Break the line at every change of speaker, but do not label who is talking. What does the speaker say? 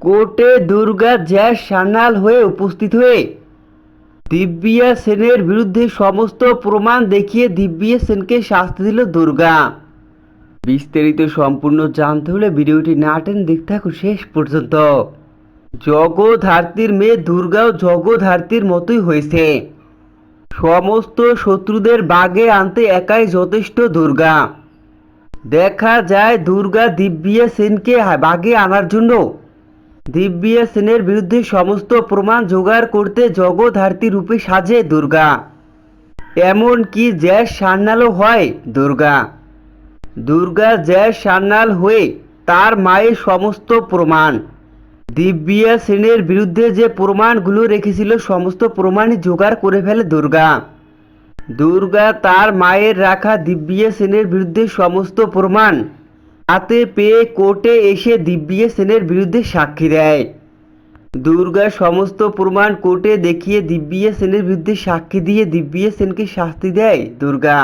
কোর্টে দুর্গা জ্যাস সান্যাল হয়ে উপস্থিত হয়ে দিব্যিয়া সেনের বিরুদ্ধে সমস্ত প্রমাণ দেখিয়ে দিব্যিয়া সেনকে শাস্তি দিল দুর্গা। বিস্তারিত সম্পূর্ণ জানতে হলে ভিডিওটি না টেন দেখতে থাকুন শেষ পর্যন্ত। জগধার্তীর মেয়ে দুর্গাও জগধার্তীর মতোই হয়েছে। সমস্ত শত্রুদের বাগে আনতে একাই যথেষ্ট দুর্গা। দেখা যায় দুর্গা দিব্যিয়া সেনকে বাগে আনার জন্য দিব্যিয়া সেনের বিরুদ্ধে সমস্ত প্রমাণ জোগাড় করতে জগধার্তী রূপে সাজে দুর্গা। এমন কি জ্যাস সান্যালও হয় দুর্গা? দুর্গা জ্যাস সান্যাল হয়ে তার মায়ের সমস্ত প্রমাণ। দিব্যিয়া সেনের বিরুদ্ধে যে প্রমাণগুলো রেখেছিল, সমস্ত প্রমাণই জোগাড় করে ফেলে দুর্গা। দুর্গা তার মায়ের রাখা দিব্যিয়া সেনের বিরুদ্ধে সমস্ত প্রমাণ হাতে পেয়ে কোর্টে এসে দিব্যিয়া সেনের বিরুদ্ধে সাক্ষী দেয়। দুর্গা সমস্ত প্রমাণ কোর্টে দেখিয়ে দিব্যিয়া সেনের বিরুদ্ধে সাক্ষী দিয়ে দিব্যিয়া সেনকে শাস্তি দেয় দুর্গা।